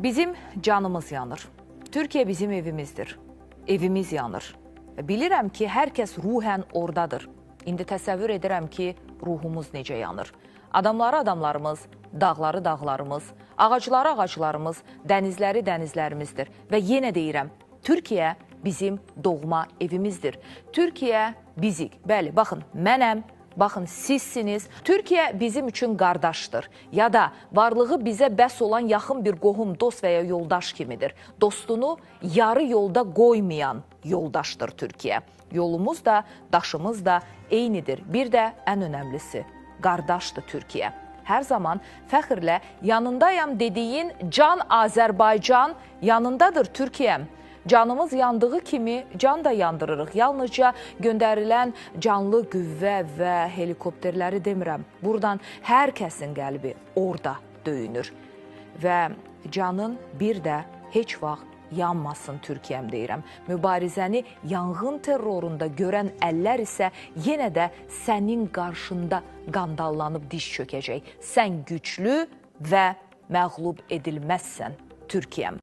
Bizim canımız yanır. Türkiye bizim evimizdir. Evimiz yanır. Bilirəm ki, hər kəs ruhən ordadır. İndi təsəvvür edirəm ki, ruhumuz necə yanır. Adamları adamlarımız, dağları dağlarımız, ağacları ağaclarımız, dənizləri dənizlərimizdir. Və yenə deyirəm, Türkiyə bizim doğma evimizdir. Türkiyə bizik. Bəli, baxın, mənəm, Baxın, sizsiniz. Türkiyə bizim üçün qardaşdır. Ya da varlığı bizə bəs olan yaxın bir qohum, dost və ya yoldaş kimidir. Dostunu yarı yolda qoymayan yoldaşdır Türkiyə. Yolumuz da, daşımız da eynidir. Bir də ən önəmlisi, qardaşdır Türkiyə. Hər zaman fəxrlə yanındayam dediyin can Azərbaycan yanındadır Türkiyəm. Canımız yandığı kimi can da yandırırıq. Yalnızca göndərilən canlı qüvvə və helikopterləri demirəm. Buradan hər kəsin qəlbi orada döyünür. Və canın bir də heç vaxt yanmasın Türkiyəm deyirəm. Mübarizəni yanğın terrorunda görən əllər isə yenə də sənin qarşında qandallanıb diş çökəcək. Sən güclü və məğlub edilməzsən Türkiyəm.